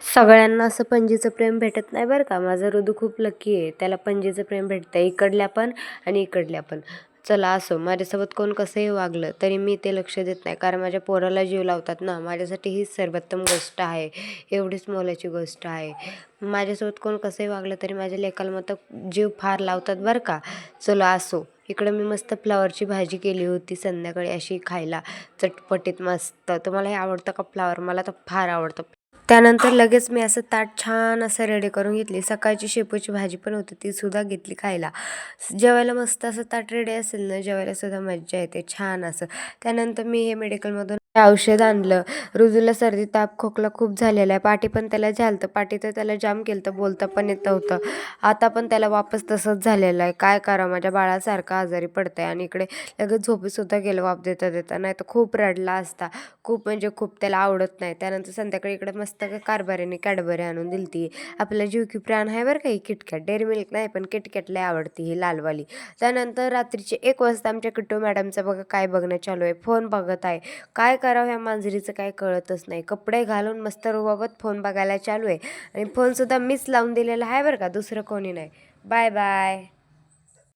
सगळ्यांना असं पणजीचं प्रेम भेटत नाही बरं का. माझं ऋतू खूप लकी आहे. त्याला पणजीचं प्रेम भेटतं इकडल्या पण आणि इकडल्या पण. चला असो. माझ्यासोबत कोण कसंही वागलं तरी मी ते लक्ष देत नाही. कारण माझ्या पोराला जीव लावतात ना. माझ्यासाठी हीच सर्वोत्तम गोष्ट आहे. एवढीच मोलाची गोष्ट आहे. माझ्यासोबत कोण कसंही वागलं तरी माझ्या लेकाला मग जीव फार लावतात बरं का. चला असो. इकडं मी मस्त फ्लावरची भाजी केली होती संध्याकाळी अशी खायला. चटपटीत मस्त. तुम्हाला हे आवडतं का फ्लावर? मला तर फार आवडतं. त्यानंतर लगेच मी असं ताट छान असं रेडी करून घेतली. सकाळची शेपूची भाजी पण होती ती सुद्धा घेतली खायला. जेवायला मस्त असं ताट रेडी असेल ना जेवायला सुद्धा मज्जा येते छान असं. त्यानंतर मी हे मेडिकलमधून औषध आणलं. रुजूला सर्दी ताप खोकला खूप झालेला आहे. पाठी पण त्याला झालतं. पाठी तर त्याला जाम केलं तर बोलता पण येत नव्हतं. आता पण त्याला वापस तसंच झालेलं आहे. काय करा माझ्या बाळासारखं आजारी पडतंय आणि इकडे लगेच झोपेसुद्धा गेलं वाप देता देता नाही तर खूप रडला असता. खूप म्हणजे खूप त्याला आवडत नाही. त्यानंतर संध्याकाळी इकडे मस्त कारभारीने कॅडबरी आणून दिली ती आपला जीव की प्राण आहे बरं का ही किटकॅट डेअरी मिल्क नाही पण किटकॅट लय आवडती ही लालवाली. त्यानंतर रात्रीचे एक वाजता आमच्या किट्टू मॅडमचं बघा काय बघणं चालू आहे. फोन बघत आहे. काय करावं ह्या मांजरीचं काय कळतच नाही. कपडे घालून मस्त रुबाबत फोन बघायला चालू आहे. आणि फोनसुद्धा मीच लावून दिलेला आहे बरं का दुसरं कोणी नाही. Bye bye